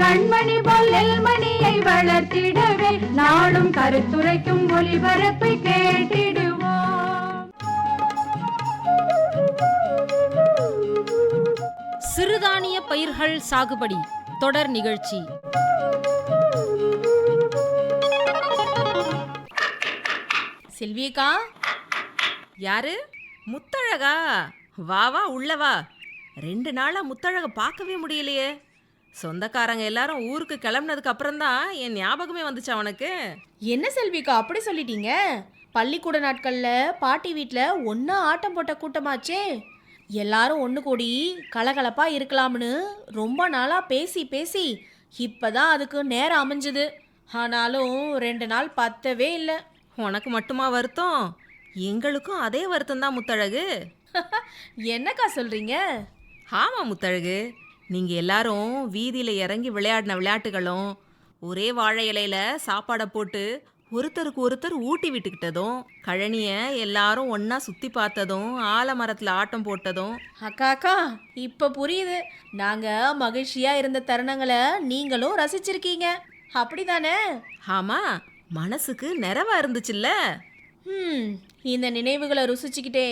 கண்மணி போல் நெல்மணியை வளர்த்திடவே நாடும் கருத்துரைக்கும் ஒளிபரப்பை கேட்டிடுவோம். சிறுதானிய பயிர்கள் சாகுபடி தொடர் நிகழ்ச்சி. செல்வியக்கா? யாரு? முத்தழகா? வா வா உள்ள வா. ரெண்டு நாளா முத்தழக பார்க்கவே முடியலையே. சொந்தக்காரங்க எல்லாரும் ஊருக்கு கிளம்புனதுக்கு அப்புறம் தான் என் ஞாபகமே வந்துச்சு அவனுக்கு. என்ன செல்விக்கா அப்படி சொல்லிட்டீங்க? பள்ளிக்கூட நாட்கள்ல பாட்டி வீட்டில் ஒன்றா ஆட்டம் போட்ட கூட்டமாச்சே? எல்லாரும் ஒன்று கூடி கலகலப்பா இருக்கலாம்னு ரொம்ப நாளாக பேசி பேசி இப்பதான் அதுக்கு நேரம் அமைஞ்சுது. ஆனாலும் ரெண்டு நாள் பத்தவே இல்லை. உனக்கு மட்டுமா வருத்தம்? எங்களுக்கும் அதே வருத்தம் தான் முத்தழகு. என்னக்கா சொல்றீங்க? ஆமா முத்தழகு. நீங்க எல்லாரும் வீதியில இறங்கி விளையாடின விளையாட்டுகளும் ஒரே வாழை இலையில சாப்பாடை போட்டு ஒருத்தருக்கு ஒருத்தர் ஊட்டி விட்டுக்கிட்டதும் கழனிய எல்லாரும் ஒண்ணா சுத்தி பார்த்ததும் ஆலமரத்துல ஆட்டம் போட்டதும். அக்கா அக்கா இப்போ புரியுது. நாங்கள் மகிழ்ச்சியாக இருந்த தருணங்களை நீங்களும் ரசிச்சிருக்கீங்க. அப்படிதானே? ஆமா மனசுக்கு நிறைவா இருந்துச்சுல்ல? இந்த நினைவுகளை ருசிச்சுக்கிட்டே.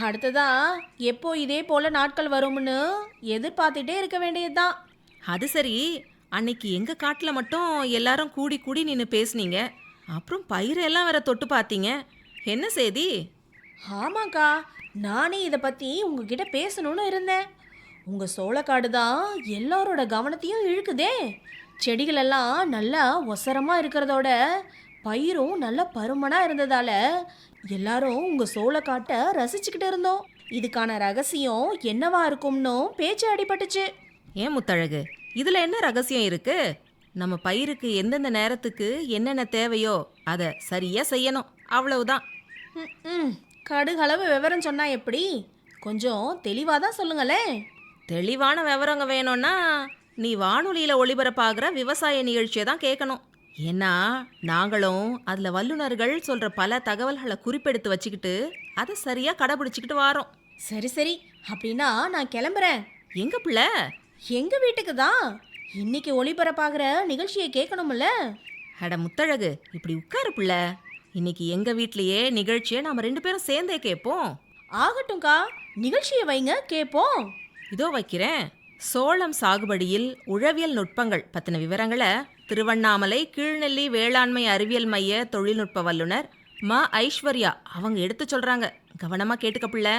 அடுத்ததா எப்போ இதே போல நாட்கள் வரும்னு எதிர்பார்த்துட்டே இருக்க வேண்டியதுதான். அது சரி. அன்னைக்கு எங்க காட்டுல மட்டும் எல்லாரும் கூடி கூடி நின்று பேசுனீங்க. அப்புறம் பயிரெல்லாம் வேற தொட்டு பார்த்தீங்க. என்ன செய்தி? ஆமாக்கா நானே இதை பற்றி உங்ககிட்ட பேசணும்னு இருந்தேன். உங்கள் சோளக்காடு தான் எல்லாரோட கவனத்தையும் இழுக்குதே. செடிகளெல்லாம் நல்லா ஒசரமாக இருக்கிறதோட பயிரும் நல்ல பருமனாக இருந்ததால எல்லாரும் உங்கள் சோளக்காட்டை ரசிச்சுக்கிட்டு இருந்தோம். இதுக்கான ரகசியம் என்னவா இருக்கும்னும் பேச்சு அடிபட்டுச்சு. ஏன் முத்தழகு இதுல என்ன ரகசியம் இருக்கு? நம்ம பயிருக்கு எந்தெந்த நேரத்துக்கு என்னென்ன தேவையோ அதை சரியா செய்யணும். அவ்வளவுதான். ம், கடுகளவு விவரம் சொன்னா எப்படி? கொஞ்சம் தெளிவாக தான் சொல்லுங்களேன் தெளிவான விவரங்க வேணும்னா நீ வானொலியில ஒளிபரப்பாகிற விவசாய நிகழ்ச்சியை தான் கேட்கணும். ஏன்னா நாங்களும் அதில் வல்லுநர்கள் சொல்ற பல தகவல்களை குறிப்பெடுத்து வச்சுக்கிட்டு அதை சரியா கடைபிடிச்சிக்கிட்டு வாரோம். சரி சரி. அப்படின்னா நான் கிளம்புறேன். எங்க பிள்ளை? எங்க வீட்டுக்கு தான். இன்னைக்கு ஒளிபரப்பாகிற நிகழ்ச்சியை கேட்கணும்ல? அட முத்தழகு இப்படி உட்காரு பிள்ளை. இன்னைக்கு எங்க வீட்லயே நிகழ்ச்சியை நாம ரெண்டு பேரும் சேர்ந்தே கேட்போம். ஆகட்டும்க்கா. நிகழ்ச்சியை வைங்க கேட்போம். இதோ வைக்கிறேன். சோளம் சாகுபடியில் உழவியல் நுட்பங்கள் பத்தின விவரங்களை திருவண்ணாமலை கீழ்நெல்லி வேளாண்மை அறிவியல் மைய தொழில்நுட்ப வல்லுனர் ம. ஐஸ்வர்யா. அவங்க எடுத்து சொல்றாங்க. கவனமா கேட்டுக்க பிள்ளை.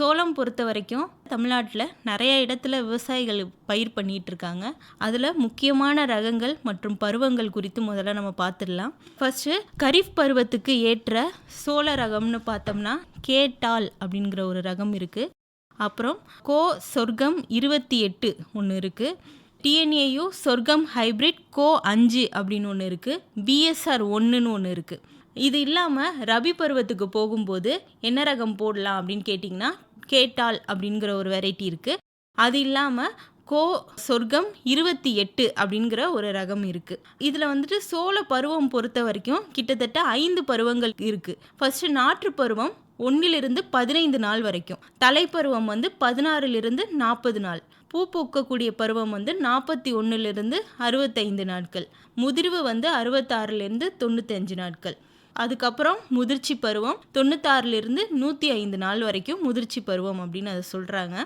சோளம் பொறுத்த வரைக்கும் தமிழ்நாட்டில் நிறைய இடத்துல விவசாயிகள் பயிர் பண்ணிட்டு இருக்காங்க அதில் முக்கியமான ரகங்கள் மற்றும் பருவங்கள் குறித்து முதல்ல நம்ம பார்த்துடலாம். ஃபஸ்ட்டு கரீஃப் பருவத்துக்கு ஏற்ற சோள ரகம்னு பார்த்தோம்னா கேட்டால் அப்படிங்கிற ஒரு ரகம் இருக்குது அப்புறம் கோ சொர்க்கம் இருபத்தி எட்டு ஒன்று இருக்குது டிஎன்ஏயு சொர்க்கம் ஹைபிரிட் கோ அஞ்சு அப்படின்னு ஒன்று இருக்குது பிஎஸ்ஆர் ஒன்றுன்னு ஒன்று இருக்குது இது இல்லாமல் ரபி பருவத்துக்கு போகும்போது என்ன ரகம் போடலாம் அப்படின்னு கேட்டிங்கன்னா கேட்டால் அப்படிங்கிற ஒரு வெரைட்டி இருக்குது அது இல்லாமல் கோ சொர்க்கம் இருபத்தி எட்டு அப்படிங்கிற ஒரு ரகம் இருக்குது இதில் வந்துட்டு சோழ பருவம் பொறுத்த வரைக்கும் கிட்டத்தட்ட ஐந்து பருவங்கள் இருக்குது ஃபஸ்ட்டு நாற்று பருவம் ஒன்றிலிருந்து பதினைந்து நாள் வரைக்கும். தலைப்பருவம் வந்து பதினாறிலிருந்து நாற்பது நாள். பூ பூக்கக்கூடிய பருவம் வந்து நாற்பத்தி ஒன்றுலேருந்து அறுபத்தைந்து நாட்கள். முதிர்வு வந்து அறுபத்தாறுலேருந்து தொண்ணூத்தஞ்சு நாட்கள். அதுக்கப்புறம் முதிர்ச்சி பருவம். தொண்ணூத்தாறுலேருந்து நூற்றி ஐந்து நாள் வரைக்கும் முதிர்ச்சி பருவம் அப்படின்னு அதை சொல்கிறாங்க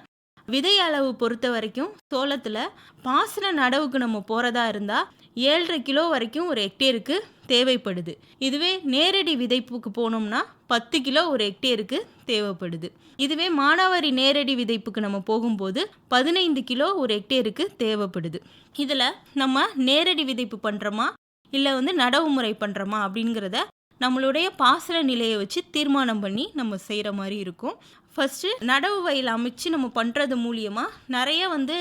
விதை அளவு பொறுத்த வரைக்கும் சோளத்தில் பாசன நடவுக்கு நம்ம போகிறதா இருந்தால் ஏழரை கிலோ வரைக்கும் ஒரு ஹெக்டேருக்கு தேவைப்படுது. இதுவே நேரடி விதைப்புக்கு போனோம்னா பத்து கிலோ ஒரு ஹெக்டேருக்கு தேவைப்படுது. இதுவே மானாவாரி நேரடி விதைப்புக்கு நம்ம போகும்போது பதினைந்து கிலோ ஒரு ஹெக்டேருக்கு தேவைப்படுது. இதில் நம்ம நேரடி விதைப்பு பண்ணுறோமா இல்லை வந்து நடவு முறை பண்ணுறோமா அப்படிங்கிறத நம்மளுடைய பாசன நிலையை வச்சு தீர்மானம் பண்ணி நம்ம செய்கிற மாதிரி இருக்கும். ஃபஸ்ட்டு நடவு வயல் அமைச்சு நம்ம பண்ணுறது மூலியமாக நிறைய வந்து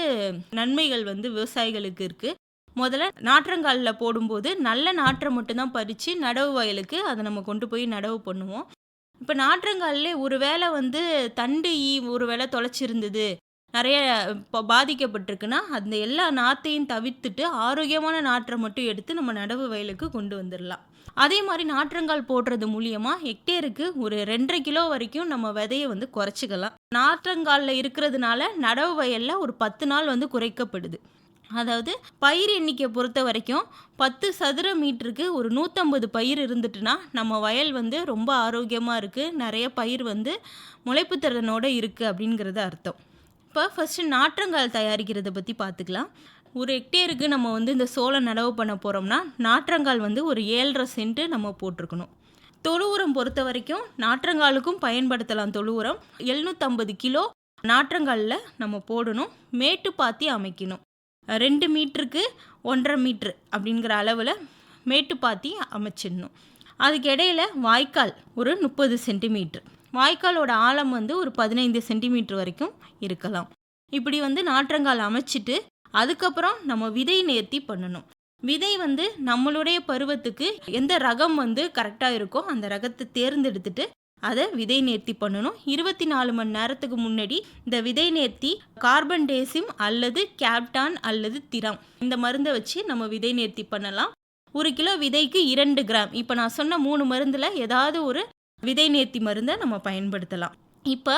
நன்மைகள் வந்து விவசாயிகளுக்கு இருக்குது முதல்ல நாற்றங்காலில் போடும்போது நல்ல நாற்றை மட்டும்தான் பறித்து நடவு வயலுக்கு அதை நம்ம கொண்டு போய் நடவு பண்ணுவோம். இப்போ நாற்றங்காலில் ஒரு வேளை வந்து தண்டு ஈ ஒரு வேளை தொலைச்சிருந்தது நிறைய இப்போ பாதிக்கப்பட்டிருக்குன்னா அந்த எல்லா நாற்றையும் தவிர்த்துட்டு ஆரோக்கியமான நாற்றை மட்டும் எடுத்து நம்ம நடவு வயலுக்கு கொண்டு வந்துடலாம் அதே மாதிரி நாற்றங்கால் போடுறது மூலியமாக ஹெக்டேருக்கு ஒரு ரெண்டரை கிலோ வரைக்கும் நம்ம விதையை வந்து குறைச்சிக்கலாம். நாற்றங்காலில் இருக்கிறதுனால நடவு வயலில் ஒரு பத்து நாள் வந்து குறைக்கப்படுது. அதாவது பயிர் எண்ணிக்கை பொறுத்த வரைக்கும் பத்து சதுர மீட்டருக்கு ஒரு நூற்றம்பது பயிர் இருந்துட்டுனா நம்ம வயல் வந்து ரொம்ப ஆரோக்கியமாக இருக்குது நிறைய பயிர் வந்து முளைப்பு திறனோட இருக்குது அப்படிங்கிறது அர்த்தம். இப்போ ஃபஸ்ட்டு நாற்றங்கால் தயாரிக்கிறத பற்றி பார்த்துக்கலாம். ஒரு ஹெக்டேருக்கு நம்ம வந்து இந்த சோளம் நடவு பண்ண போகிறோம்னா நாற்றங்கால் வந்து ஒரு ஏழரை சென்ட்டு நம்ம போட்டிருக்கணும். தொழு உரம் பொறுத்த வரைக்கும் நாற்றங்காலுக்கும் பயன்படுத்தலாம் தொழு உரம் எழுநூற்றம்பது கிலோ நாற்றங்காலில் நம்ம போடணும். மேட்டு பாத்தி அமைக்கணும். ரெண்டு மீட்டருக்கு ஒன்றரை மீட்ரு அப்படிங்கிற அளவில் மேட்டு பாத்தி அமைச்சிடணும். அதுக்கு இடையில வாய்க்கால் ஒரு முப்பது சென்டிமீட்ரு. வாய்க்காலோட ஆழம் வந்து ஒரு பதினைந்து சென்டிமீட்டர் வரைக்கும் இருக்கலாம். இப்படி வந்து நாற்றங்கால் அமைச்சிட்டு அதுக்கப்புறம் நம்ம விதை நேர்த்தி பண்ணணும். விதை வந்து நம்மளுடைய பருவத்துக்கு எந்த ரகம் வந்து கரெக்டாக இருக்கோ அந்த ரகத்தை தேர்ந்தெடுத்துட்டு அதை விதை நேர்த்தி பண்ணணும். இருபத்தி நாலு மணி நேரத்துக்கு முன்னாடி இந்த விதை நேர்த்தி கார்பன் டேசிம் அல்லது கேப்டான் அல்லது திரம் இந்த மருந்தை வச்சு நம்ம விதை நேர்த்தி பண்ணலாம். ஒரு கிலோ விதைக்கு இரண்டு கிராம். இப்போ நான் சொன்ன மூணு மருந்தில் ஏதாவது ஒரு விதை நேர்த்தி மருந்தை நம்ம பயன்படுத்தலாம். இப்போ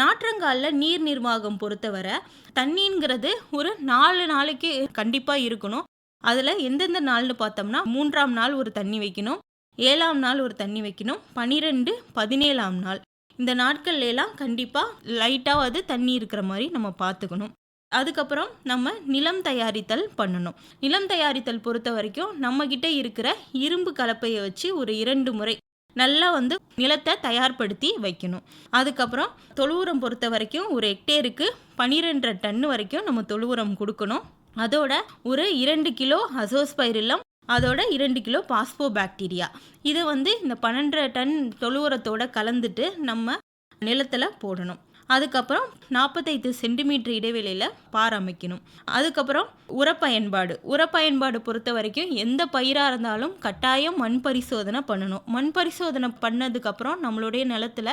நாற்றங்காலில் நீர் நிர்வாகம் பொறுத்தவரை தண்ணிங்கிறது ஒரு நாலு நாளைக்கு கண்டிப்பாக இருக்கணும். அதில் எந்தெந்த நாள்னு பார்த்தோம்னா மூன்றாம் நாள் ஒரு தண்ணி வைக்கணும் ஏழாம் நாள் ஒரு தண்ணி வைக்கணும் பனிரெண்டு பதினேழாம் நாள். இந்த நாட்கள்ல எல்லாம் கண்டிப்பாக லைட்டாவது தண்ணி இருக்கிற மாதிரி நம்ம பார்த்துக்கணும். அதுக்கப்புறம் நம்ம நிலம் தயாரித்தல் பண்ணணும். நிலம் தயாரித்தல் பொறுத்த வரைக்கும் நம்மக்கிட்ட இருக்கிற இரும்பு கலப்பையை வச்சு ஒரு இரண்டு முறை நல்லா வந்து நிலத்தை தயார்படுத்தி வைக்கணும். அதுக்கப்புறம் தொழு உரம் பொறுத்த வரைக்கும் ஒரு ஹெக்டேருக்கு பனிரெண்டரை டன்னு வரைக்கும் நம்ம தொழு உரம் கொடுக்கணும். அதோட ஒரு இரண்டு கிலோ அசோஸ்பைரிலம் அதோட இரண்டு கிலோ பாஸ்போ பாக்டீரியா இதை வந்து இந்த பன்னெண்டரை டன் தொழு உரத்தோட கலந்துட்டு நம்ம நிலத்தில் போடணும். அதுக்கப்புறம் நாற்பத்தைந்து சென்டிமீட்டர் இடைவெளியில் பார் அமைக்கணும். அதுக்கப்புறம் உரப்பயன்பாடு. உரப்பயன்பாடு பொறுத்த வரைக்கும் எந்த பயிராக இருந்தாலும் கட்டாயம் மண் பரிசோதனை பண்ணணும். மண் பரிசோதனை பண்ணதுக்கப்புறம் நம்மளுடைய நிலத்துல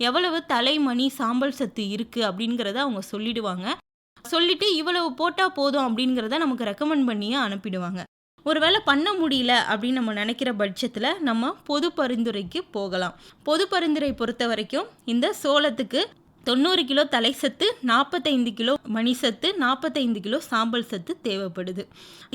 எவ்வளவு தலைமணி சாம்பல் சத்து இருக்குது அப்படிங்கிறத அவங்க சொல்லிடுவாங்க. சொல்லிட்டு இவ்வளவு போட்டால் போதும் அப்படிங்கிறத நமக்கு ரெக்கமெண்ட் பண்ணியே அனுப்பிடுவாங்க. ஒருவேளை பண்ண முடியல அப்படின்னு நம்ம நினைக்கிற பட்சத்தில் நம்ம பொது பரிந்துரைக்கு போகலாம். பொது பரிந்துரை பொறுத்த வரைக்கும் இந்த சோளத்துக்கு தொண்ணூறு கிலோ தலை சத்து நாற்பத்தைந்து கிலோ மணி சத்து நாற்பத்தைந்து கிலோ சாம்பல் சத்து தேவைப்படுது.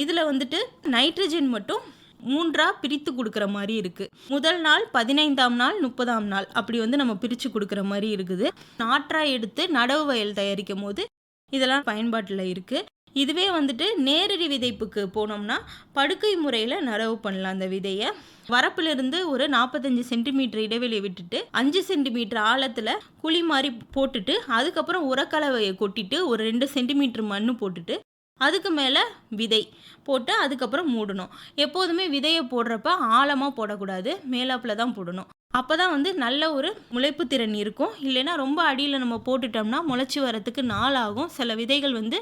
இதில் வந்துட்டு நைட்ரஜன் மட்டும் மூன்றா பிரித்து கொடுக்குற மாதிரி இருக்குது முதல் நாள் பதினைந்தாம் நாள் முப்பதாம் நாள் அப்படி வந்து நம்ம பிரித்து கொடுக்குற மாதிரி இருக்குது. நாற்றா எடுத்து நடவு வயல் தயாரிக்கும் போது இதெல்லாம் பயன்பாட்டில் இருக்குது இதுவே வந்துட்டு நேரடி விதைப்புக்கு போனோம்னா படுக்கை முறையில் நடவு பண்ணலாம் அந்த விதையை. வரப்பிலிருந்து ஒரு நாற்பத்தஞ்சு சென்டிமீட்டர் இடைவெளி விட்டுட்டு அஞ்சு சென்டிமீட்டர் ஆழத்தில் குழி மாதிரி போட்டுட்டு அதுக்கப்புறம் உரக்கலவையை கொட்டிட்டு ஒரு ரெண்டு சென்டிமீட்டர் மண் போட்டுட்டு அதுக்கு மேலே விதை போட்டு அதுக்கப்புறம் மூடணும். எப்போதுமே விதையை போடுறப்ப ஆழமாக போடக்கூடாது மேலாப்பில் தான் போடணும். அப்போ தான் வந்து நல்ல ஒரு முளைப்பு திறன் இருக்கும். இல்லைன்னா ரொம்ப அடியில் நம்ம போட்டுட்டோம்னா முளைச்சி வரத்துக்கு நாள் ஆகும் சில விதைகள் வந்து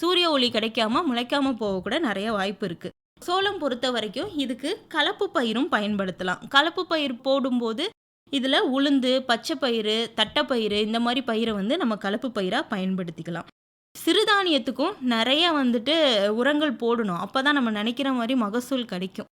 சூரிய ஒளி கிடைக்காம முளைக்காம போகக்கூட நிறைய வாய்ப்பு இருக்குது சோளம் பொறுத்த வரைக்கும் இதுக்கு கலப்பு பயிரும் பயன்படுத்தலாம். கலப்பு பயிர் போடும்போது இதில் உளுந்து பச்சை பயிறு தட்டைப்பயிறு இந்த மாதிரி பயிரை வந்து நம்ம கலப்பு பயிராக பயன்படுத்திக்கலாம். சிறுதானியத்துக்கும் நிறைய வந்துட்டு உரங்கள் போடணும். அப்போ தான் நம்ம நினைக்கிற மாதிரி மகசூல் கிடைக்கும்.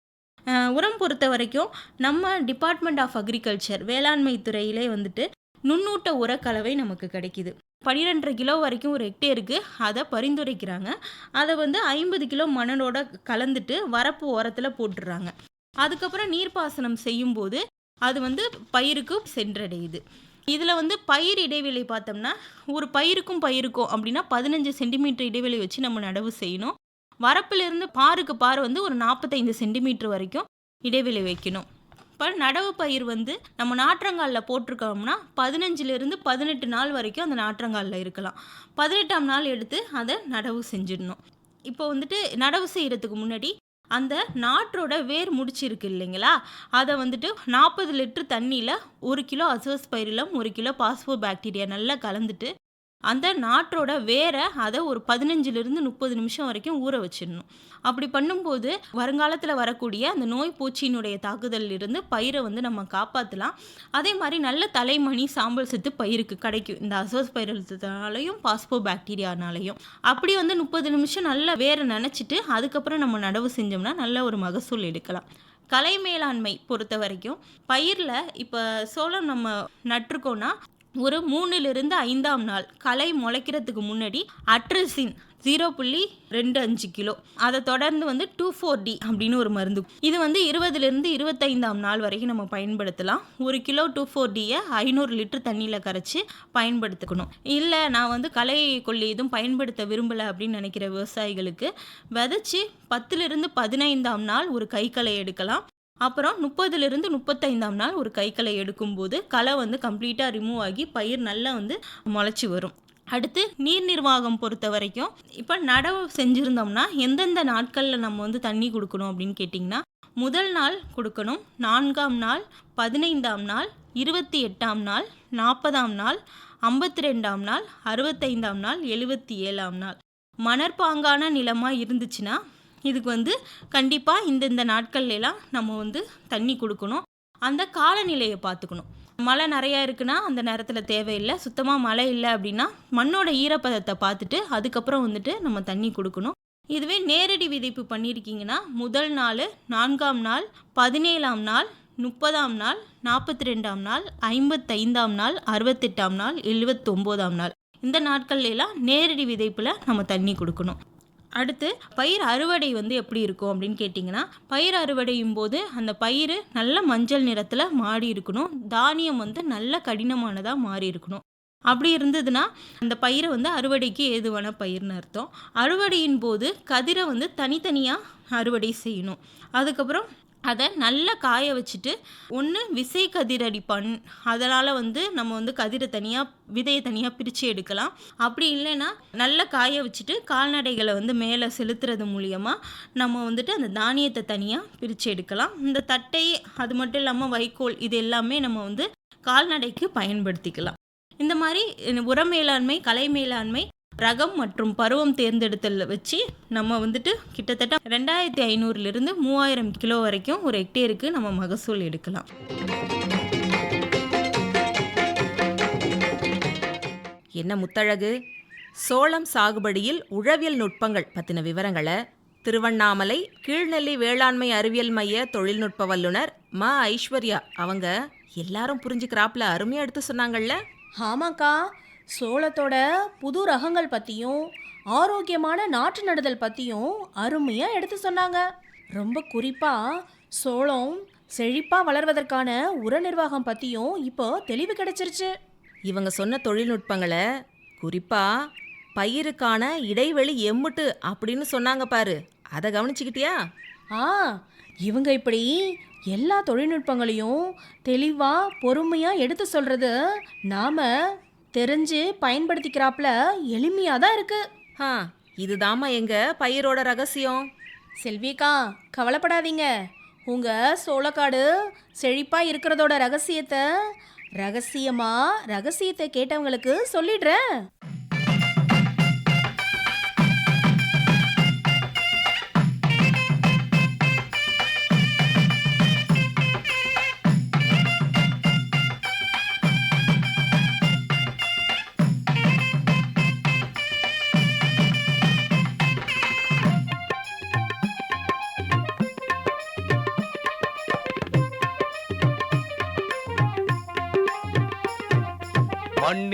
உரம் பொறுத்த வரைக்கும் நம்ம டிபார்ட்மெண்ட் ஆஃப் அக்ரிகல்ச்சர் வேளாண்மை துறையிலே வந்துட்டு நுண்ணூட்ட உரக்கலவை நமக்கு கிடைக்கிது. பன்னிரெண்டரை கிலோ வரைக்கும் ஒரு ஹெக்டேருக்கு அதை பரிந்துரைக்கிறாங்க. அதை வந்து ஐம்பது கிலோ மணலோட கலந்துட்டு வரப்பு ஓரத்தில் போட்டுடுறாங்க. அதுக்கப்புறம் நீர்ப்பாசனம் செய்யும்போது அது வந்து பயிருக்கு சென்றடையுது. இதில் வந்து பயிர் இடைவெளி பார்த்தோம்னா ஒரு பயிருக்கும் பயிருக்கும் அப்படின்னா பதினஞ்சு சென்டிமீட்டர் இடைவெளி வச்சு நம்ம நடவு செய்யணும். வரப்பிலிருந்து பாருக்கு பார் வந்து ஒரு நாற்பத்தைந்து சென்டிமீட்டர் வரைக்கும் இடைவெளி வைக்கணும். இப்போ நடவு பயிர் வந்து நம்ம நாற்றங்காலில் போட்டிருக்கோம்னா பதினஞ்சுலேருந்து பதினெட்டு நாள் வரைக்கும் அந்த நாற்றங்காலில் இருக்கலாம். பதினெட்டாம் நாள் எடுத்து அதை நடவு செஞ்சிடணும். இப்போ வந்துட்டு நடவு செய்கிறதுக்கு முன்னாடி அந்த நாற்றோட வேர் முடிச்சு இருக்கு இல்லைங்களா? அதை வந்துட்டு நாற்பது லிட்டர் தண்ணியில் ஒரு கிலோ அசோஸ் அசோஸ்பைரிலம் ஒரு கிலோ பாஸ்போ பாக்டீரியா நல்லா கலந்துட்டு அந்த நாற்றோட வேரை அதை ஒரு பதினஞ்சுலேருந்து முப்பது நிமிஷம் வரைக்கும் ஊற வச்சிடணும். அப்படி பண்ணும்போது வருங்காலத்தில் வரக்கூடிய அந்த நோய் பூச்சியினுடைய தாக்குதலில் இருந்து பயிரை வந்து நம்ம காப்பாற்றலாம் அதே மாதிரி நல்ல தலைமணி சாம்பல் சத்து பயிருக்கு கிடைக்கும். இந்த அசோஸ்பைரலத்தினாலையும் பாஸ்போ பாக்டீரியானாலையும் அப்படி வந்து முப்பது நிமிஷம் நல்லா வேரை நினச்சிட்டு அதுக்கப்புறம் நம்ம நடவு செஞ்சோம்னா நல்ல ஒரு மகசூல் எடுக்கலாம். கலை மேலாண்மை பொறுத்த வரைக்கும் பயிரில் இப்போ சோளம் நம்ம நட்டிருக்கோன்னா ஒரு மூணுலேருந்து ஐந்தாம் நாள். களை முளைக்கிறதுக்கு முன்னாடி அட்ரஸின் ஜீரோ புள்ளி ரெண்டு அஞ்சு கிலோ. அதை தொடர்ந்து வந்து டூ ஃபோர் டி அப்படின்னு ஒரு மருந்து. இது வந்து இருபதுலேருந்து இருபத்தைந்தாம் நாள் வரைக்கும் நம்ம பயன்படுத்தலாம். ஒரு கிலோ டூ ஃபோர் டியை ஐநூறு லிட்டர் தண்ணியில் கரைச்சி பயன்படுத்திக்கணும். இல்லை நான் வந்து களை கொல்லி எதுவும் பயன்படுத்த விரும்பலை அப்படின்னு நினைக்கிற விவசாயிகளுக்கு விதைச்சி பத்துலேருந்து பதினைந்தாம் நாள் ஒரு கைக்களை எடுக்கலாம். அப்புறம் முப்பதுலேருந்து முப்பத்தைந்தாம் நாள் ஒரு கைக்களை எடுக்கும்போது களை வந்து கம்ப்ளீட்டாக ரிமூவ் ஆகி பயிர் நல்லா வந்து முளைச்சி வரும். அடுத்து நீர் நிர்வாகம் பொறுத்த வரைக்கும் இப்போ நடவு செஞ்சுருந்தோம்னா எந்தெந்த நாட்களில் நம்ம வந்து தண்ணி கொடுக்கணும் அப்படின்னு கேட்டிங்கன்னா முதல் நாள் கொடுக்கணும் நான்காம் நாள் பதினைந்தாம் நாள் இருபத்தி எட்டாம் நாள் நாற்பதாம் நாள் ஐம்பத்தி ரெண்டாம் நாள் அறுபத்தைந்தாம் நாள் எழுபத்தி ஏழாம் நாள். மணற்பாங்கான நிலமாக இருந்துச்சுன்னா இதுக்கு வந்து கண்டிப்பாக இந்தந்த நாட்கள்லாம் நம்ம வந்து தண்ணி கொடுக்கணும். அந்த காலநிலையை பார்த்துக்கணும். மழை நிறையா இருக்குன்னா அந்த நேரத்தில் தேவையில்லை. சுத்தமாக மழை இல்லை அப்படின்னா மண்ணோட ஈரப்பதத்தை பார்த்துட்டு அதுக்கப்புறம் வந்துட்டு நம்ம தண்ணி கொடுக்கணும். இதுவே நேரடி விதைப்பு பண்ணியிருக்கீங்கன்னா முதல் நாள் நான்காம் நாள் பதினேழாம் நாள் முப்பதாம் நாள் நாற்பத்தி ரெண்டாம் நாள் ஐம்பத்தைந்தாம் நாள் அறுபத்தெட்டாம் நாள் எழுபத்தொம்போதாம் நாள். இந்த நாட்கள்லாம் நேரடி விதைப்பில் நம்ம தண்ணி கொடுக்கணும். அடுத்து பயிர் அறுவடை வந்து எப்படி இருக்கும் அப்படின்னு கேட்டிங்கன்னா பயிர் அறுவடையும் போது அந்த பயிர் நல்ல மஞ்சள் நிறத்தில் மாறி இருக்கணும். தானியம் வந்து நல்ல கடினமானதாக மாறி இருக்கணும். அப்படி இருந்ததுன்னா அந்த பயிரை வந்து அறுவடைக்கு ஏதுவான பயிர்னு அர்த்தம். அறுவடையின் போது கதிரை வந்து தனித்தனியாக அறுவடை செய்யணும். அதுக்கப்புறம் அதை நல்லா காய வச்சுட்டு ஒன்று விசை கதிரடிப்பான் அதனால் வந்து நம்ம வந்து கதிரை தனியாக விதையை தனியாக பிரித்து எடுக்கலாம். அப்படி இல்லைன்னா நல்லா காய வச்சுட்டு கால்நடைகளை வந்து மேலே செலுத்துறது மூலியமாக நம்ம வந்துட்டு அந்த தானியத்தை தனியாக பிரித்து எடுக்கலாம். இந்த தட்டை அது மட்டும் இல்லாமல் வைக்கோல் இது எல்லாமே நம்ம வந்து கால்நடைக்கு பயன்படுத்திக்கலாம். இந்த மாதிரி உர மேலாண்மை கலை மேலாண்மை ரகம் மற்றும் பருவம் தேர்ந்தெடுத்தல் வச்சு நம்ம வந்துட்டு கிட்டத்தட்ட ரெண்டாயிரத்தி ஐநூறுலேருந்து மூவாயிரம் கிலோ வரைக்கும் ஒரு ஹெக்டேருக்கு நம்ம மகசூல் எடுக்கலாம். என்ன முத்தழகு? சோளம் சாகுபடியில் உழவியல் நுட்பங்கள் பற்றின விவரங்களை திருவண்ணாமலை கீழ்நெல்லி வேளாண்மை அறிவியல் மைய தொழில்நுட்ப வல்லுனர் ம. ஐஸ்வர்யா அவங்க எல்லாரும் புரிஞ்சுக்கிறாப்புல அருமையாக எடுத்து சொன்னாங்கல்ல? ஆமாக்கா சோளத்தோட புது ரகங்கள் பற்றியும் ஆரோக்கியமான நாற்று நடுதல் பற்றியும் அருமையாக எடுத்து சொன்னாங்க. ரொம்ப குறிப்பாக சோளம் செழிப்பாக வளர்வதற்கான உர நிர்வாகம் பற்றியும் இப்போ தெளிவு கிடைச்சிருச்சு. இவங்க சொன்ன தொழில்நுட்பங்களை குறிப்பா பயிருக்கான இடைவெளி எம்முட்டு அப்படின்னு சொன்னாங்க பாரு. அதை கவனிச்சுக்கிட்டியா? ஆ இவங்க இப்படி எல்லா தொழில்நுட்பங்களையும் தெளிவாக பொறுமையாக எடுத்து சொல்கிறது நாம் தெரிஞ்சு பயன்படுத்திக்கிறாப்புல எளிமையாக தான் இருக்குது ஆ இதுதாம்மா எங்க பயிரோட ரகசியம். செல்விக்கா கவலைப்படாதீங்க. உங்கள் சோளக்காடு செழிப்பாக இருக்கிறதோட ரகசியத்தை ரகசியமாக ரகசியத்தை கேட்டவங்களுக்கு சொல்லிடுறேன்.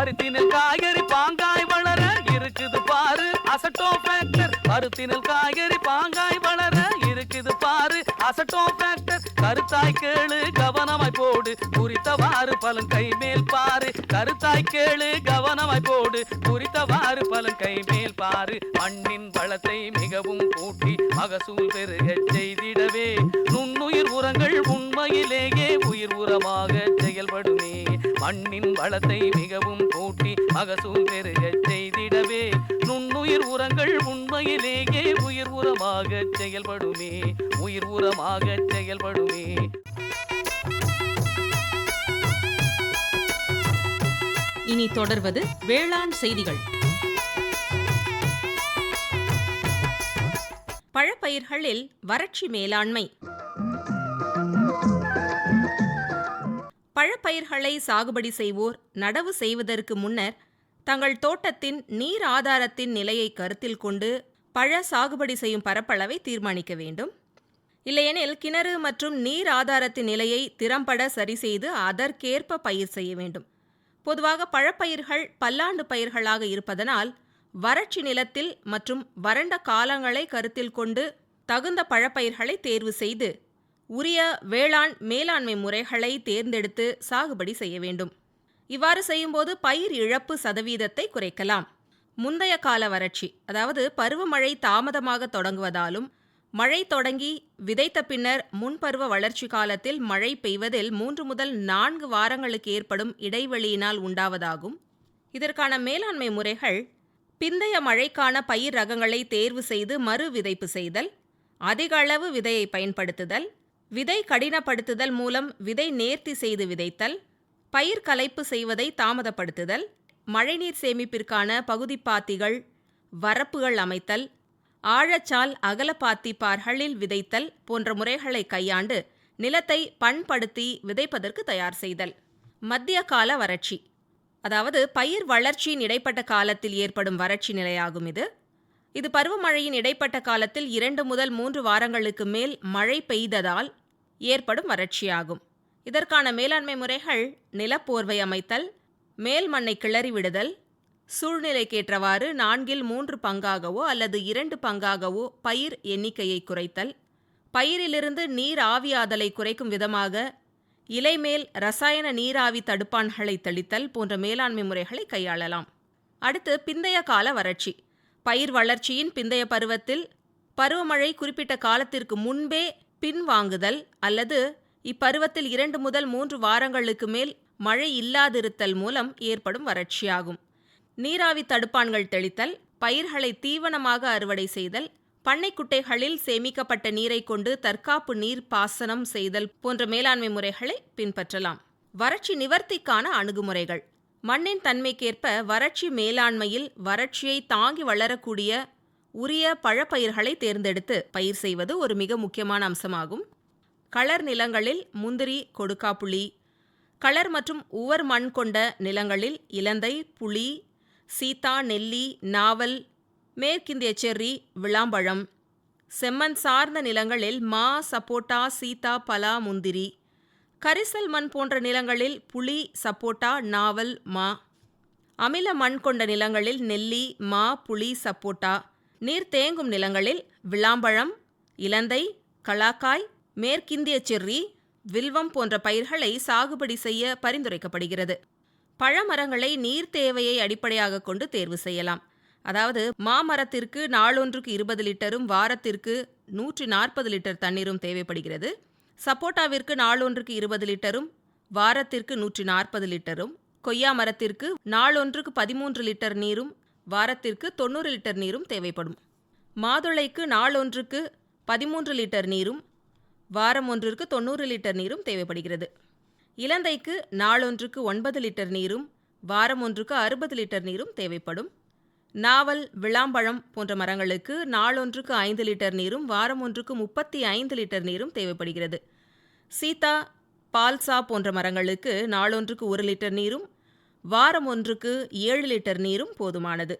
பருத்தினில் காய்கறி பாங்காய் வளர இருக்குது பாரு. அசட்டோ ஃபேக்டர் பருத்தினில் காய்கறி பாங்காய் வளர இருக்குது பாரு. அசட்டோ ஃபேக்டர் கருத்தாய் கேளு கவனமாய் போடு. குறித்தவாறு பலன் கை மேல் பாரு. கருத்தாய் கேளு கவனமாய் போடு. குறித்தவாறு பலன் கை மேல் பாரு. மண்ணின் வளத்தை மிகவும் கூட்டி மகசூல் பெருக செய்திடவே. நுண்ணுயிர் உரங்கள் உண்மையிலேயே உயிர் உரமாக செயல்படுமே. மண்ணின் வளத்தை மிகவும் கூட்டி மகசூல் பெருக செய்திடவே. நுண்ணுயிர் உரங்கள் உண்மையிலேயே உயிர் உரமாக செயல்படுமே. உயிர் உரமாக செயல்படுமே. இனி தொடர்வது வேளாண் செய்திகள். பழப்பயிர்களில் வறட்சி மேலாண்மை. பழப்பயிர்களை சாகுபடி செய்வோர் நடவு செய்வதற்கு முன்னர் தங்கள் தோட்டத்தின் நீர் ஆதாரத்தின் நிலையை கருத்தில் கொண்டு பழ சாகுபடி செய்யும் பரப்பளவை தீர்மானிக்க வேண்டும். இல்லையெனில் கிணறு மற்றும் நீர் ஆதாரத்தின் நிலையை திறம்பட சரி செய்து அதற்கேற்ப பயிர் செய்ய வேண்டும். பொதுவாக பழப்பயிர்கள் பல்லாண்டு பயிர்களாக இருப்பதனால் வறட்சி நிலத்தில் மற்றும் வறண்ட காலங்களை கருத்தில் கொண்டு தகுந்த பழப்பயிர்களை தேர்வு செய்து உரிய வேளாண் மேலாண்மை முறைகளை தேர்ந்தெடுத்து சாகுபடி செய்ய வேண்டும். இவ்வாறு செய்யும்போது பயிர் இழப்பு சதவீதத்தை குறைக்கலாம். முந்தைய கால வறட்சி அதாவது பருவமழை தாமதமாக தொடங்குவதாலும் மழை தொடங்கி விதைத்த பின்னர் முன்பருவ வளர்ச்சி காலத்தில் மழை பெய்வதில் மூன்று முதல் நான்கு வாரங்களுக்கு ஏற்படும் இடைவெளியினால் உண்டாவதாகும். இதற்கான மேலாண்மை முறைகள் பிந்தைய மழைக்கான பயிர் ரகங்களை தேர்வு செய்து மறு விதைப்பு செய்தல் அதிக அளவு விதையை பயன்படுத்துதல் விதை கடினப்படுத்துதல் மூலம் விதை நேர்த்தி செய்து விதைத்தல் பயிர் கலைப்பு செய்வதை தாமதப்படுத்துதல் மழைநீர் சேமிப்பிற்கான பகுதிப்பாத்திகள் வரப்புகள் அமைத்தல் ஆழச்சால் அகலப்பாத்தி பார்களில் விதைத்தல் போன்ற முறைகளை கையாண்டு நிலத்தை பண்படுத்தி விதைப்பதற்கு தயார் செய்தல். மத்திய கால வறட்சி. அதாவது பயிர் வளர்ச்சியின் இடைப்பட்ட காலத்தில் ஏற்படும் வறட்சி நிலையாகும் இது. இது பருவமழையின் இடைப்பட்ட காலத்தில் இரண்டு முதல் மூன்று வாரங்களுக்கு மேல் மழை பெய்ததால் ஏற்படும் வறட்சியாகும். இதற்கான மேலாண்மை முறைகள் நிலப்போர்வை அமைத்தல் மேல் மண்ணை கிளறி விடுதல் சூழ்நிலைக்கேற்றவாறு நான்கில் மூன்று பங்காகவோ அல்லது இரண்டு பங்காகவோ பயிர் எண்ணிக்கையை குறைத்தல். பயிரிலிருந்து நீர் ஆவியாதலை குறைக்கும் விதமாக இலைமேல் ரசாயன நீராவி தடுப்பான்களை தெளித்தல் போன்ற மேலாண்மை முறைகளை கையாளலாம். அடுத்து பிந்தைய கால வறட்சி. பயிர் வளர்ச்சியின் பிந்தைய பருவத்தில் பருவமழை குறிப்பிட்ட காலத்திற்கு முன்பே பின்வாங்குதல் அல்லது இப்பருவத்தில் இரண்டு முதல் மூன்று வாரங்களுக்கு மேல் மழை இல்லாதிருத்தல் மூலம் ஏற்படும் வறட்சியாகும். நீராவி தடுப்பான்கள் தெளித்தல் பயிர்களை தீவனமாக அறுவடை செய்தல் பண்ணைக்குட்டைகளில் சேமிக்கப்பட்ட நீரை கொண்டு தற்காப்பு நீர் பாசனம் செய்தல் போன்ற மேலாண்மை முறைகளை பின்பற்றலாம். வறட்சி நிவர்த்திக்கான அணுகுமுறைகள். மண்ணின் தன்மைக்கேற்ப வறட்சி மேலாண்மையில் வறட்சியை தாங்கி வளரக்கூடிய உரிய பழப்பயிர்களை தேர்ந்தெடுத்து பயிர் செய்வது ஒரு மிக முக்கியமான அம்சமாகும். களர் நிலங்களில் முந்திரி கொடுக்காப்புளி களர் மற்றும் உவர் மண் கொண்ட நிலங்களில் இலந்தை புளி சீதா நெல்லி நாவல் மேற்கிந்திய செர்ரி விளாம்பழம். செம்மண் சார்ந்த நிலங்களில் மா சப்போட்டா சீதா பலா முந்திரி. கரிசல் மண் போன்ற நிலங்களில் புளி சப்போட்டா நாவல் மா. அமில மண் கொண்ட நிலங்களில் நெல்லி மா புளி சப்போட்டா. நீர் தேங்கும் நிலங்களில் விளாம்பழம் இலந்தை கலாக்காய் மேற்கிந்திய செர்ரி வில்வம் போன்ற பயிர்களை சாகுபடி செய்ய பரிந்துரைக்கப்படுகிறது. பழமரங்களை நீர் தேவையை அடிப்படையாக கொண்டு தேர்வு செய்யலாம். அதாவது மாமரத்திற்கு நாளொன்றுக்கு இருபது லிட்டரும் வாரத்திற்கு நூற்றி நாற்பது லிட்டர் தண்ணீரும் தேவைப்படுகிறது. சப்போட்டாவிற்கு நாளொன்றுக்கு இருபது லிட்டரும் வாரத்திற்கு நூற்றி நாற்பது லிட்டரும் கொய்யா மரத்திற்கு நாளொன்றுக்கு பதிமூன்று லிட்டர் நீரும் வாரத்திற்கு தொண்ணூறு லிட்டர் நீரும் தேவைப்படும். மாதுளைக்கு நாளொன்றுக்கு பதிமூன்று லிட்டர் நீரும் வாரம் ஒன்றிற்கு தொண்ணூறு லிட்டர் நீரும் தேவைப்படுகிறது. இலந்தைக்கு நாளொன்றுக்கு ஒன்பது லிட்டர் நீரும் வாரம் ஒன்றுக்கு அறுபது லிட்டர் நீரும் தேவைப்படும். நாவல் விளாம்பழம் போன்ற மரங்களுக்கு நாளொன்றுக்கு ஐந்து லிட்டர் நீரும் வாரம் ஒன்றுக்கு முப்பத்தி ஐந்து லிட்டர் நீரும் தேவைப்படுகிறது. சீதா பால்சா போன்ற மரங்களுக்கு நாளொன்றுக்கு ஒரு லிட்டர் நீரும் வாரம் ஒன்றுக்கு ஏழு லிட்டர் நீரும் போதுமானது.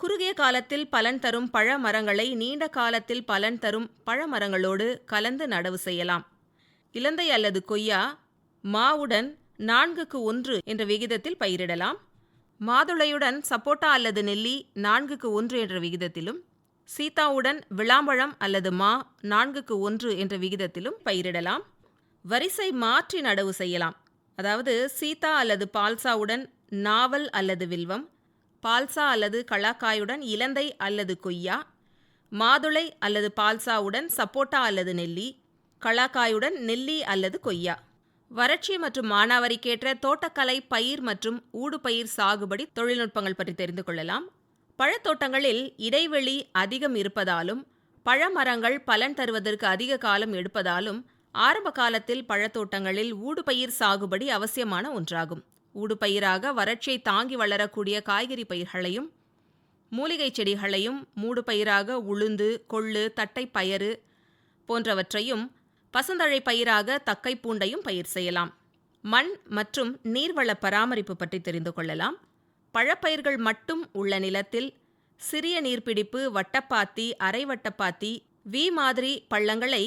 குறுகிய காலத்தில் பலன் தரும் பழ மரங்களை நீண்ட காலத்தில் பலன் தரும் பழ மரங்களோடு கலந்து நடவு செய்யலாம். இலந்தை அல்லது கொய்யா மாவுடன் நான்குக்கு ஒன்று என்ற விகிதத்தில் பயிரிடலாம். மாதுளையுடன் சப்போட்டா அல்லது நெல்லி நான்குக்கு ஒன்று என்ற விகிதத்திலும் சீதாவுடன் விளாம்பழம் அல்லது மா நான்குக்கு ஒன்று என்ற விகிதத்திலும் பயிரிடலாம். வரிசை மாற்றி நடவு செய்யலாம். அதாவது சீதா அல்லது பால்சாவுடன் நாவல் அல்லது வில்வம் பால்சா அல்லது கலாக்காயுடன் இலந்தை அல்லது கொய்யா மாதுளை அல்லது பால்சாவுடன் சப்போட்டா அல்லது நெல்லி களாக்காயுடன் நெல்லி அல்லது கொய்யா. வறட்சி மற்றும் மானாவரிக்கேற்ற தோட்டக்கலை பயிர் மற்றும் ஊடுபயிர் சாகுபடி தொழில்நுட்பங்கள் பற்றி தெரிந்து கொள்ளலாம். பழத்தோட்டங்களில் இடைவெளி அதிகம் இருப்பதாலும் பழமரங்கள் பலன் தருவதற்கு அதிக காலம் எடுப்பதாலும் ஆரம்ப காலத்தில் பழத்தோட்டங்களில் ஊடுபயிர் சாகுபடி அவசியமான ஒன்றாகும். ஊடுபயிராக வறட்சியை தாங்கி வளரக்கூடிய காய்கறி பயிர்களையும் மூலிகை செடிகளையும் மூடுபயிராக உளுந்து கொள்ளு தட்டை பயறு போன்றவற்றையும் பசுந்தழை பயிராக தக்கை பூண்டையும் பயிர் செய்யலாம். மண் மற்றும் நீர்வள பராமரிப்பு பற்றி தெரிந்து கொள்ளலாம். பழப்பயிர்கள் மட்டும் உள்ள நிலத்தில் சிறிய நீர்பிடிப்பு வட்டப்பாத்தி அரை வட்டப்பாத்தி வி மாதிரி பள்ளங்களை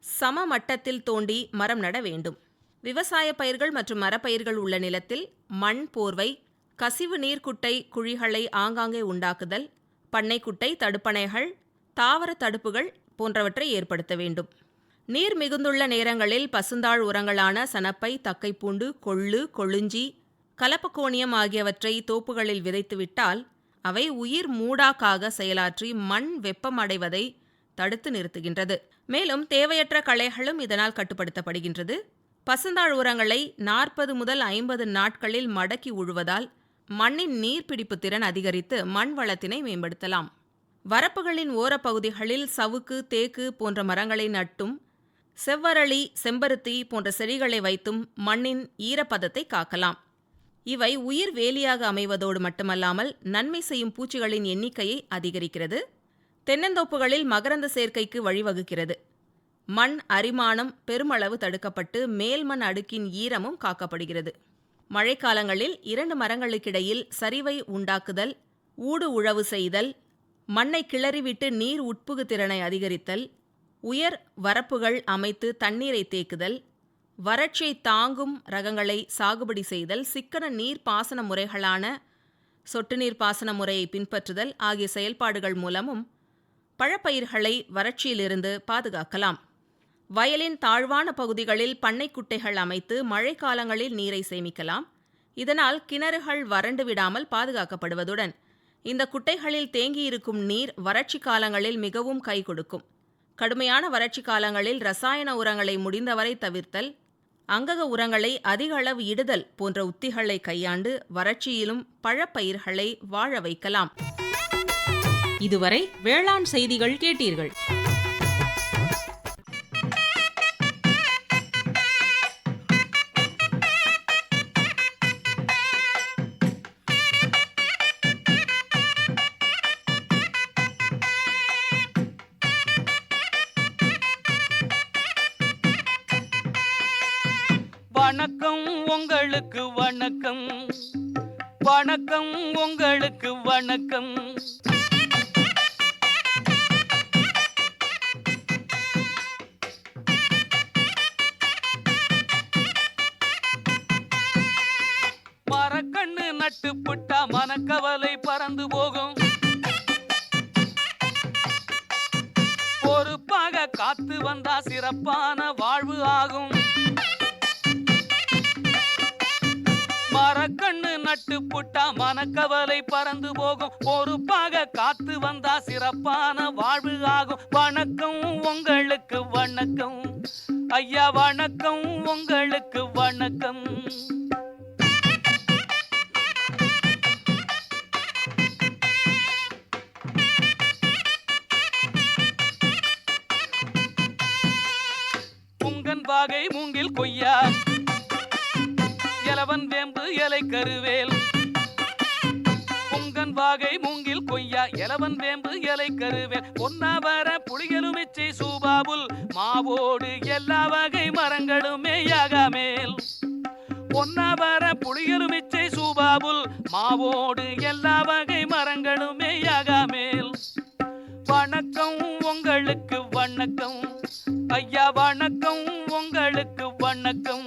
சம மட்டத்தில் தோண்டி மரம் நட வேண்டும். விவசாய பயிர்கள் மற்றும் மரப்பயிர்கள் உள்ள நிலத்தில் மண் போர்வை கசிவு நீர்க்குட்டை குழிகளை ஆங்காங்கே உண்டாக்குதல் பண்ணைக்குட்டை தடுப்பணைகள் தாவர தடுப்புகள் போன்றவற்றை ஏற்படுத்த வேண்டும். நீர் மிகுந்துள்ள நேரங்களில் பசுந்தாழ் உரங்களான சனப்பை தக்கைப்பூண்டு கொள்ளு கொழுஞ்சி கலப்பக்கோணியம் ஆகியவற்றை தோப்புகளில் விதைத்துவிட்டால் அவை உயிர் மூடாக்காக செயலாற்றி மண் வெப்பமடைவதை தடுத்து நிறுத்துகின்றது. மேலும் தேவையற்ற களைகளும் இதனால் கட்டுப்படுத்தப்படுகின்றது. பசுந்தாழ் உரங்களை நாற்பது முதல் ஐம்பது நாட்களில் மடக்கி உழுவதால் மண்ணின் நீர்பிடிப்பு திறன் அதிகரித்து மண் வளத்தினை மேம்படுத்தலாம். வரப்புகளின் ஓரப்பகுதிகளில் சவுக்கு தேக்கு போன்ற மரங்களை நட்டும் செவ்வரளி செம்பருத்தி போன்ற செடிகளை வைத்தும் மண்ணின் ஈரப்பதத்தை காக்கலாம். இவை உயிர் வேலியாக அமைவதோடு மட்டுமல்லாமல் நன்மை செய்யும் பூச்சிகளின் எண்ணிக்கையை அதிகரிக்கிறது. தென்னந்தோப்புகளில் மகரந்த சேர்க்கைக்கு வழிவகுக்கிறது. மண் அரிமானம் பெருமளவு தடுக்கப்பட்டு மேல்மண் அடுக்கின் ஈரமும் காக்கப்படுகிறது. மழைக்காலங்களில் இரண்டு மரங்களுக்கிடையில் சரிவை உண்டாக்குதல் ஊடு உழவு செய்தல் மண்ணை கிளறிவிட்டு நீர் உட்புகு திறனை அதிகரித்தல் உயர் வரப்புகள் அமைத்து தண்ணீரை தேக்குதல் வறட்சியை தாங்கும் ரகங்களை சாகுபடி செய்தல் சிக்கன நீர் பாசன முறைகளான சொட்டு நீர் பாசன முறையை பின்பற்றுதல் ஆகிய செயல்பாடுகள் மூலமும் பழப்பயிர்களை வறட்சியிலிருந்து பாதுகாக்கலாம். வயலின் தாழ்வான பகுதிகளில் பண்ணைக்குட்டைகள் அமைத்து மழைக்காலங்களில் நீரை சேமிக்கலாம். இதனால் கிணறுகள் வறண்டு விடாமல் பாதுகாக்கப்படுவதுடன் இந்த குட்டைகளில் தேங்கியிருக்கும் நீர் வறட்சி காலங்களில் மிகவும் கை கொடுக்கும். கடுமையான வறட்சி காலங்களில் ரசாயன உரங்களை முடிந்தவரை தவிர்த்தல் அங்கக உரங்களை அதிக அளவு இடுதல் போன்ற உத்திகளை கையாண்டு வறட்சியிலும் பழப்பயிர்களை வாழ வைக்கலாம். இதுவரை வேளாண் செய்திகள் கேட்டீர்கள். உங்களுக்கு வணக்கம். வணக்கம் உங்களுக்கு வணக்கம். வணக்கம். ஐயா வணக்கம். உங்களுக்கு வணக்கம். புங்கன் வாகை மூங்கில் கொய்யா. இலவன் வேம்பு எலை கருவேல். வாகை மூங்கில் கொய்யா எலவன் வேம்பு எலை கருவேல் பொன்னாவர புளியலுமிச்சை சூபாபுல் மாவோடு எல்லா வகை மரங்களுமே யாகாமேல். பொன்னாவர புளியலுமிச்சை சூபாபுல் மாவோடு எல்லா வகை மரங்களுமே யாகாமேல். வணக்கம் உங்களுக்கு வணக்கம் ஐயா வணக்கம் உங்களுக்கு வணக்கம்.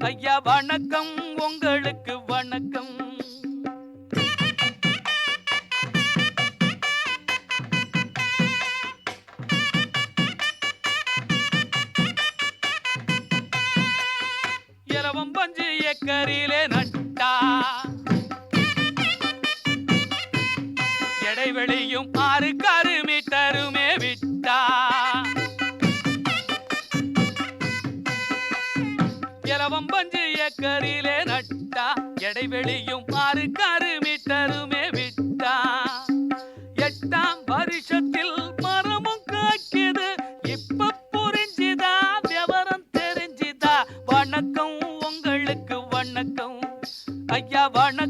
ஐயா வணக்கம். உங்களுக்கு வணக்கம். இரவம் பஞ்சு ஏக்கரிலே நட்டா. இடைவெளியும் ஆறு கருமி தருமே விட்டா. இடைவெளியும் பாரு கரு மீட்டருமே விட்டா. எட்டாம் வருஷத்தில் மரமும் காக்கியது இப்ப புரிஞ்சுதா விவரம் தெரிஞ்சுதா? வணக்கம் உங்களுக்கு வணக்கம். ஐயா வணக்கம்.